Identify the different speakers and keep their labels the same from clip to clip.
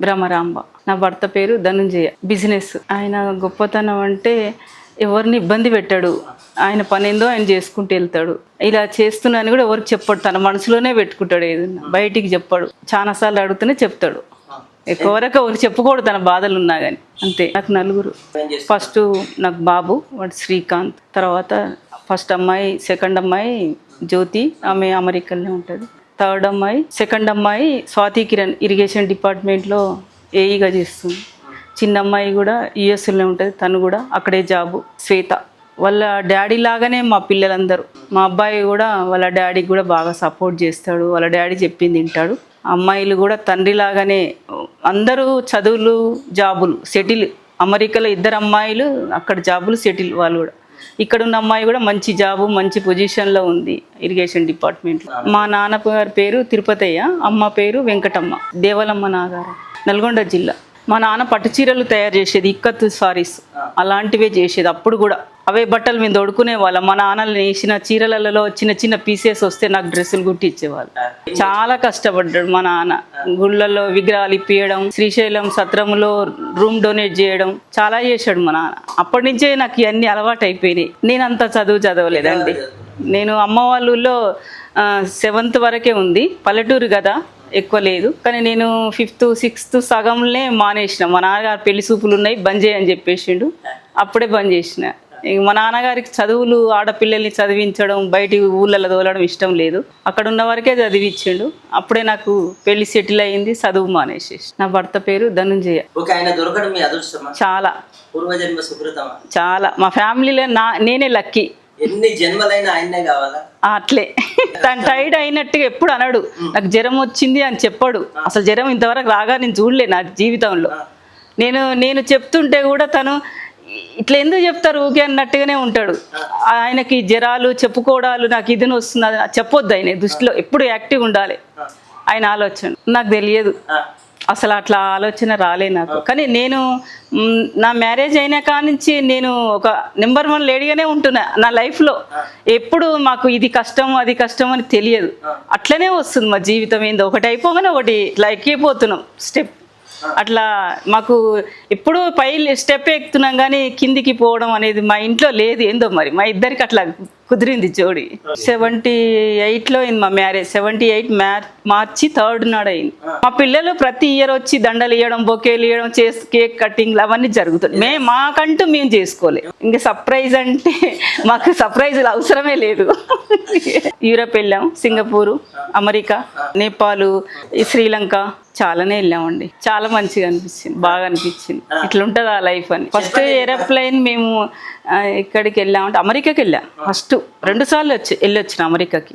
Speaker 1: బ్రహ్మరాంబ. నా భర్త పేరు ధనుంజయ. బిజినెస్. ఆయన గొప్పతనం అంటే ఎవరిని ఇబ్బంది పెట్టాడు. ఆయన పని ఏందో ఆయన చేసుకుంటూ వెళ్తాడు. ఇలా చేస్తున్నాను కూడా ఎవరికి చెప్పాడు. తన మనసులోనే పెట్టుకుంటాడు ఏదన్నా. బయటికి చెప్పాడు. చాలాసార్లు అడుగుతూనే చెప్తాడు. ఎక్కువ వరకు ఎవరు చెప్పుకోడు తన బాధలు ఉన్నా కానీ అంతే. నాకు నలుగురు. ఫస్ట్ నాకు బాబు వాడు శ్రీకాంత్. తర్వాత ఫస్ట్ అమ్మాయి సెకండ్ అమ్మాయి జ్యోతి. ఆమె అమెరికాలోనే ఉంటుంది థర్డ్ అమ్మాయి సెకండ్ అమ్మాయి స్వాతి కిరణ్ ఇరిగేషన్ డిపార్ట్మెంట్లో ఏఈగా చేస్తుంది. చిన్న అమ్మాయి కూడా యుఎస్లోనే ఉంటుంది తను కూడా అక్కడే జాబు. శ్వేత వాళ్ళ డాడీ లాగానే మా పిల్లలందరూ. మా అబ్బాయి కూడా వాళ్ళ డాడీకి కూడా బాగా సపోర్ట్ చేస్తాడు వాళ్ళ డాడీ చెప్పింది వింటాడు. అమ్మాయిలు కూడా తండ్రి లాగానే అందరూ చదువులు జాబులు సెటిల్. అమెరికాలో ఇద్దరు అమ్మాయిలు అక్కడ జాబులు సెటిల్ వాళ్ళు కూడా. ఇక్కడ ఉన్న అమ్మాయి కూడా మంచి జాబు మంచి పొజిషన్లో ఉంది ఇరిగేషన్ డిపార్ట్మెంట్లో మా నాన్న గారి పేరు తిరుపతయ్య అమ్మ పేరు వెంకటమ్మ దేవలమ్మ నాగారం నల్గొండ జిల్లా. మా నాన్న పట్టు చీరలు తయారు చేసేది ఇక్కత్తు సారీస్ అలాంటివే చేసేది అప్పుడు కూడా. అవే బట్టలు మేము తొడుకునే వాళ్ళం మా నాన్నలు వేసిన చీరలలో చిన్న చిన్న పీసెస్ వస్తే నాకు డ్రెస్సులు కుట్టి ఇచ్చేవాళ్ళు చాలా కష్టపడ్డాడు మా నాన్న. గుళ్ళల్లో విగ్రహాలు ఇప్పియడం శ్రీశైలం సత్రములో రూమ్ డొనేట్ చేయడం చాలా చేశాడు మా నాన్న. అప్పటి నుంచే నాకు ఇవన్నీ అలవాటు అయిపోయినాయి నేను అంత చదువు చదవలేదండి. నేను అమ్మ వాళ్ళ ఊళ్ళో సెవెంత్ వరకే ఉంది. పల్లెటూరు కదా ఎక్కువ లేదు. కానీ నేను ఫిఫ్త్ సిక్స్త్ సగంలోనే మానేసిన. మా నాన్నగారు పెళ్ళి సూపులు ఉన్నాయి బంద్ చేయని చెప్పేసిండు. అప్పుడే బంద్ చేసిన. మా నాన్నగారికి చదువులు ఆడపిల్లల్ని చదివించడం బయటి ఊళ్ళలో తోలడం ఇష్టం లేదు. అక్కడ ఉన్న వరకే చదివించిండు అప్పుడే నాకు పెళ్ళి సెటిల్ అయింది చదువు మానేసేసి. నా భర్త పేరు ధనుంజయ. చాలా. చాలా. మా ఫ్యామిలీలో నా నేనే లక్కీ.
Speaker 2: ఎన్ని జన్మలైనా ఆయన్నే కావాలా?
Speaker 1: అట్లే. తను టైర్డ్ అయినట్టుగా ఎప్పుడు అనడు. నాకు జ్వరం వచ్చింది అని చెప్పాడు. అసలు జ్వరం ఇంతవరకు రాగా నేను చూడలే నా జీవితంలో. నేను నేను చెప్తుంటే కూడా తను ఇట్లా ఎందుకు చెప్తారు ఊకే అన్నట్టుగానే ఉంటాడు. ఆయనకి జ్వరాలు చెప్పుకోవడాలు నాకు ఇది వస్తుంది చెప్పొద్దు ఆయన దృష్టిలో. ఎప్పుడు యాక్టివ్ ఉండాలి. ఆయన ఆలోచన. నాకు తెలియదు. అసలు అట్లా ఆలోచన రాలే నాకు. కానీ నేను నా మ్యారేజ్ అయినా కానించి నేను ఒక నెంబర్ వన్ లేడీగానే ఉంటున్నా నా లైఫ్లో. ఎప్పుడు మాకు ఇది కష్టం అది కష్టం అని తెలియదు. అట్లనే వస్తుంది మా జీవితం. ఏందో ఒకటి అయిపోగానే ఒకటి ఇట్లా ఎక్కిపోతున్నాం స్టెప్. అట్లా మాకు ఎప్పుడు పై స్టెప్ ఎక్కుతున్నాం కానీ కిందికి పోవడం అనేది మా ఇంట్లో లేదు. ఏందో మరి మా ఇద్దరికి అట్లా కుదిరింది జోడి. సెవెంటీ ఎయిట్లో అయింది మా marriage. Seventy eight March third నాడు అయింది. మా పిల్లలు ప్రతి ఇయర్ వచ్చి దండలు ఇవ్వడం బొకేలు ఇవ్వడం చేసి కేక్ కటింగ్లు అవన్నీ జరుగుతుంది మేము మాకంటూ మేము చేసుకోలే. ఇంకా సర్ప్రైజ్ అంటే మాకు సర్ప్రైజులు అవసరమే లేదు. యూరప్ వెళ్ళాం సింగపూరు అమెరికా నేపాల్ శ్రీలంక చాలానే వెళ్ళామండి. చాలా మంచిగా అనిపించింది బాగా అనిపించింది. ఇట్లా ఉంటుంది ఆ లైఫ్ అని. ఫస్ట్ ఏరోప్లైన్ మేము ఎక్కడికి వెళ్ళామంటే అమెరికాకి వెళ్ళాం. ఫస్ట్ రెండు సార్లు వచ్చి వెళ్ళొచ్చిన అమెరికాకి.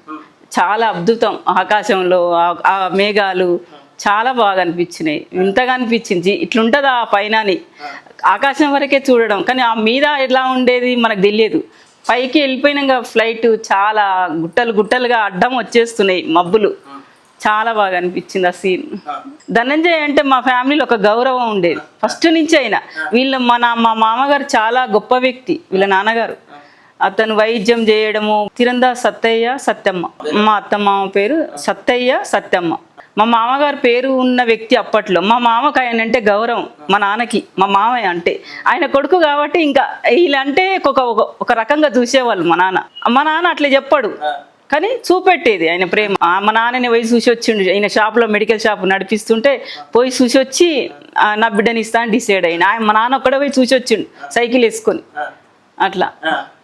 Speaker 1: చాలా అద్భుతం. ఆకాశంలో ఆ- మేఘాలు చాలా బాగా అనిపించినాయి. ఇంతగా అనిపించింది. ఇట్లుంటుంది ఆ పైన అని ఆకాశం వరకే చూడడం. కానీ ఆ మీద ఎలా ఉండేది మనకు తెలియదు. పైకి వెళ్ళిపోయినాక ఫ్లైట్ చాలా గుట్టలు గుట్టలుగా అడ్డం వచ్చేస్తున్నాయి మబ్బులు. చాలా బాగా అనిపించింది ఆ సీన్ ధనంజయ్ అంటే మా ఫ్యామిలీలో ఒక గౌరవం ఉండేది. ఫస్ట్ నుంచి అయినా. వీళ్ళ మా నా మా మామగారు చాలా గొప్ప వ్యక్తి వీళ్ళ నాన్నగారు. అతను వైద్యం చేయడము. తిరందా సత్తయ్య సత్యమ్మ. మా అత్త మామ పేరు సత్తయ్య సత్యమ్మ. మా మామగారు పేరు ఉన్న వ్యక్తి అప్పట్లో. మా మామకు ఆయన అంటే గౌరవం. మా నాన్నకి మా మామయ్య అంటే. ఆయన కొడుకు కాబట్టి ఇంకా వీళ్ళంటే ఒక ఒక- ఒక రకంగా చూసేవాళ్ళు మా నాన్న. మా నాన్న అట్లా చెప్పాడు. కానీ చూపెట్టేది ఆయన ప్రేమ. మా నాన్నని పోయి చూసి వచ్చిండు. ఆయన షాప్లో మెడికల్ షాప్ నడిపిస్తుంటే పోయి చూసి వచ్చి నా బిడ్డని ఇస్తా అని డిసైడ్ అయిన ఆయన మా నాన్న ఒక్కడే పోయి చూసి వచ్చిండు సైకిల్ వేసుకొని. అట్లా.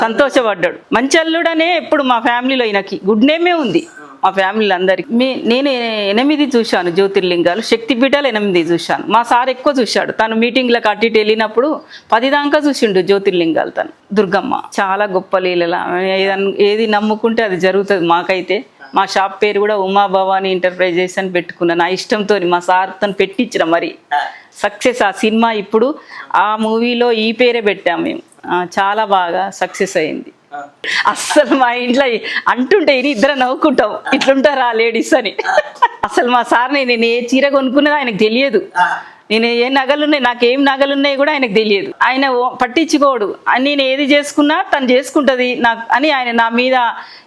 Speaker 1: సంతోషపడ్డాడు. మంచి అల్లుడనే ఎప్పుడు మా ఫ్యామిలీలో ఈయనకి. గుడ్ నేమే ఉంది. మా ఫ్యామిలీ అందరికి. మీ నేను ఎనిమిది చూశాను జ్యోతిర్లింగాలు శక్తిపీఠాలు ఎనిమిది చూశాను. మా సార్ ఎక్కువ చూశాడు. తను మీటింగ్లకు అటు ఇటు వెళ్ళినప్పుడు పది దాకా చూసిండు జ్యోతిర్లింగాలు తను. దుర్గమ్మ చాలా గొప్ప లీలల. ఏది నమ్ముకుంటే అది జరుగుతుంది మాకైతే. మా షాప్ పేరు కూడా ఉమా భవానీ ఎంటర్ప్రైజెస్ అని పెట్టుకున్నా. నా ఇష్టంతో మా సార్ తను పెట్టించిన మరి. సక్సెస్ ఆ సినిమా ఇప్పుడు ఆ మూవీలో ఈ పేరే పెట్టాం మేము. చాలా బాగా సక్సెస్ అయింది. అస్సలు మా ఇంట్లో అంటుంటే ఇది ఇద్దరు నవ్వుకుంటాం. ఇట్లుంటారా లేడీస్ అని. అసలు మా సార్ని నేను ఏ చీర కొనుక్కున్నది ఆయనకు తెలియదు. నేను ఏ నగలున్నాయి నాకు ఏం నగలున్నాయి కూడా ఆయనకు తెలియదు. ఆయన పట్టించుకోడు. అని నేను ఏది చేసుకున్నా తను చేసుకుంటది. నాకు అని ఆయన నా మీద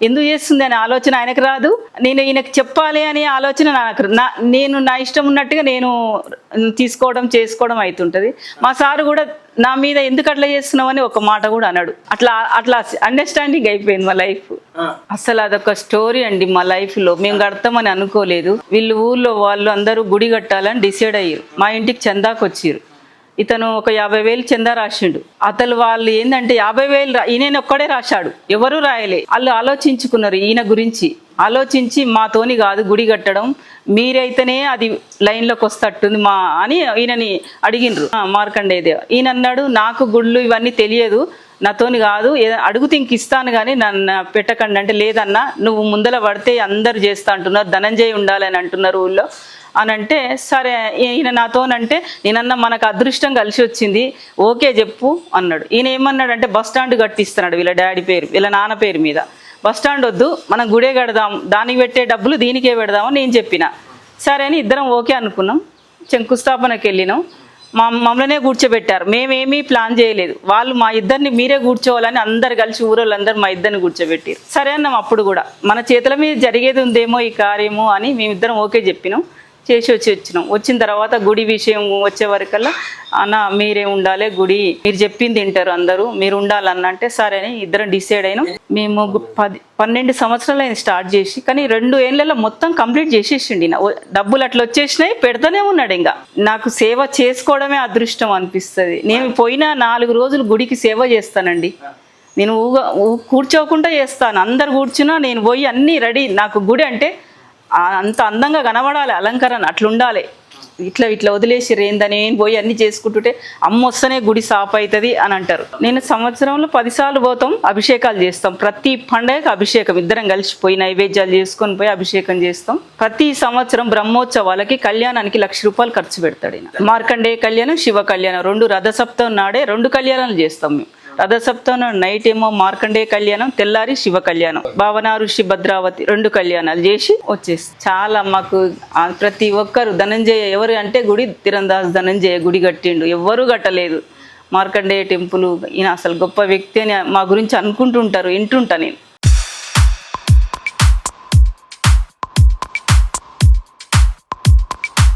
Speaker 1: ఎందుకు చేస్తుంది అనే ఆలోచన ఆయనకు రాదు. నేను ఈయనకు చెప్పాలి అనే ఆలోచన నాకు నా నేను నా ఇష్టం ఉన్నట్టుగా నేను తీసుకోవడం చేసుకోవడం అవుతుంటది మా సారు కూడా నా మీద ఎందుకు అట్లా చేస్తున్నావు అని ఒక మాట కూడా అన్నాడు అట్లా అట్లా అండర్స్టాండింగ్ అయిపోయింది మా లైఫ్ అసలు అదొక స్టోరీ అండి మా లైఫ్లో. మేము కడతామని అనుకోలేదు. వీళ్ళు ఊర్లో వాళ్ళు అందరూ గుడి కట్టాలని డిసైడ్ అయ్యారు. మా ఇంటికి చందాకు వచ్చిర్రు. ఇతను ఒక యాభై వేలు చందా రాసిండు. అతను వాళ్ళు ఏంటంటే యాభై వేలు ఈయన ఒక్కడే రాశాడు. ఎవరు రాయలే. వాళ్ళు ఆలోచించుకున్నారు ఈయన గురించి. ఆలోచించి మాతోని కాదు గుడి కట్టడం. మీరైతేనే అది లైన్లోకి వస్తట్టుంది మా అని ఈయనని అడిగినరు మార్కండేదే ఈయన అన్నాడు నాకు గుళ్ళు ఇవన్నీ తెలియదు నాతోని కాదు అడుగుతే ఇంక ఇస్తాను కానీ నన్ను పెట్టకండి అంటే లేదన్నా నువ్వు ముందల పడితే అందరు చేస్తా అంటున్నారు ధనంజయ ఉండాలని అంటున్నారు ఊళ్ళో. అని అంటే సరే ఈయన నాతోనంటే నేనన్నా మనకు అదృష్టం కలిసి వచ్చింది ఓకే చెప్పు అన్నాడు. ఈయన ఏమన్నాడు అంటే బస్ స్టాండ్ కట్టిస్తున్నాడు వీళ్ళ డాడీ పేరు వీళ్ళ నాన్న పేరు మీద. బస్ స్టాండ్ వద్దు మనం గుడే కడదాం దానికి పెట్టే డబ్బులు దీనికే పెడదామని నేను చెప్పిన. సరే అని ఇద్దరం ఓకే అనుకున్నాం శంకుస్థాపనకి వెళ్ళినాం. మా మమ్మల్నే కూర్చోబెట్టారు మేమేమీ ప్లాన్ చేయలేదు. వాళ్ళు మా ఇద్దరిని మీరే కూర్చోవాలని అందరు కలిసి ఊరోళ్ళందరూ మా ఇద్దరిని కూర్చోబెట్టారు. సరే అన్నాం అప్పుడు కూడా మన చేతుల మీద జరిగేది ఉందేమో ఈ కార్యము అని మేమిద్దరం ఓకే చెప్పినాం. చేసి వచ్చి వచ్చినాం. వచ్చిన తర్వాత గుడి విషయం వచ్చే వరకల్లా అన్న మీరే ఉండాలి గుడి. మీరు చెప్పింది తింటారు అందరూ. మీరు ఉండాలన్నంటే సరే అని ఇద్దరం డిసైడ్ అయినాం. మేము పది పన్నెండు సంవత్సరాలు అయింది స్టార్ట్ చేసి కానీ రెండు ఏళ్ళలో మొత్తం కంప్లీట్ చేసేసిండి నా డబ్బులు అట్లా వచ్చేసినాయి పెడతానే ఉన్నాడు ఇంకా. నాకు సేవ చేసుకోవడమే అదృష్టం అనిపిస్తుంది. నేను పోయిన నాలుగు రోజులు గుడికి సేవ చేస్తానండి. నేను ఊగ కూర్చోకుండా చేస్తాను. అందరు కూర్చున్నా నేను పోయి అన్నీ రెడీ. నాకు గుడి అంటే అంత అందంగా కనబడాలి అలంకరణ అట్లుండాలి. ఇట్లా ఇట్లా వదిలేసి రేందని నేను పోయి అన్ని చేసుకుంటుంటే అమ్మ వస్తేనే గుడి సాప్ అవుతుంది అని అంటారు. నేను సంవత్సరంలో పదిసార్లు పోతాం అభిషేకాలు చేస్తాం. ప్రతి పండగకి అభిషేకం ఇద్దరం కలిసిపోయి నైవేద్యాలు చేసుకొని పోయి అభిషేకం చేస్తాం. ప్రతి సంవత్సరం బ్రహ్మోత్సవాలకి కళ్యాణానికి లక్ష రూపాయలు ఖర్చు పెడతాడు మార్కండేయ కళ్యాణం శివ కళ్యాణం రెండు రథసప్తం నాడే రెండు కళ్యాణాలు చేస్తాం మేము. రథసప్తం నైట్ ఏమో మార్కండేయ కళ్యాణం తెల్లారి శివ కళ్యాణం. భావన ఋషి భద్రావతి రెండు కళ్యాణాలు చేసి వచ్చేసి చాలా మాకు ప్రతి ఒక్కరు ధనంజయ ఎవరు అంటే గుడి తిరందాస్ ధనంజయ గుడి కట్టిండు. ఎవ్వరూ కట్టలేదు. మార్కండేయ టెంపుల్ ఈయన అసలు గొప్ప వ్యక్తి అని మా గురించి అనుకుంటుంటారు వింటుంటా నేను.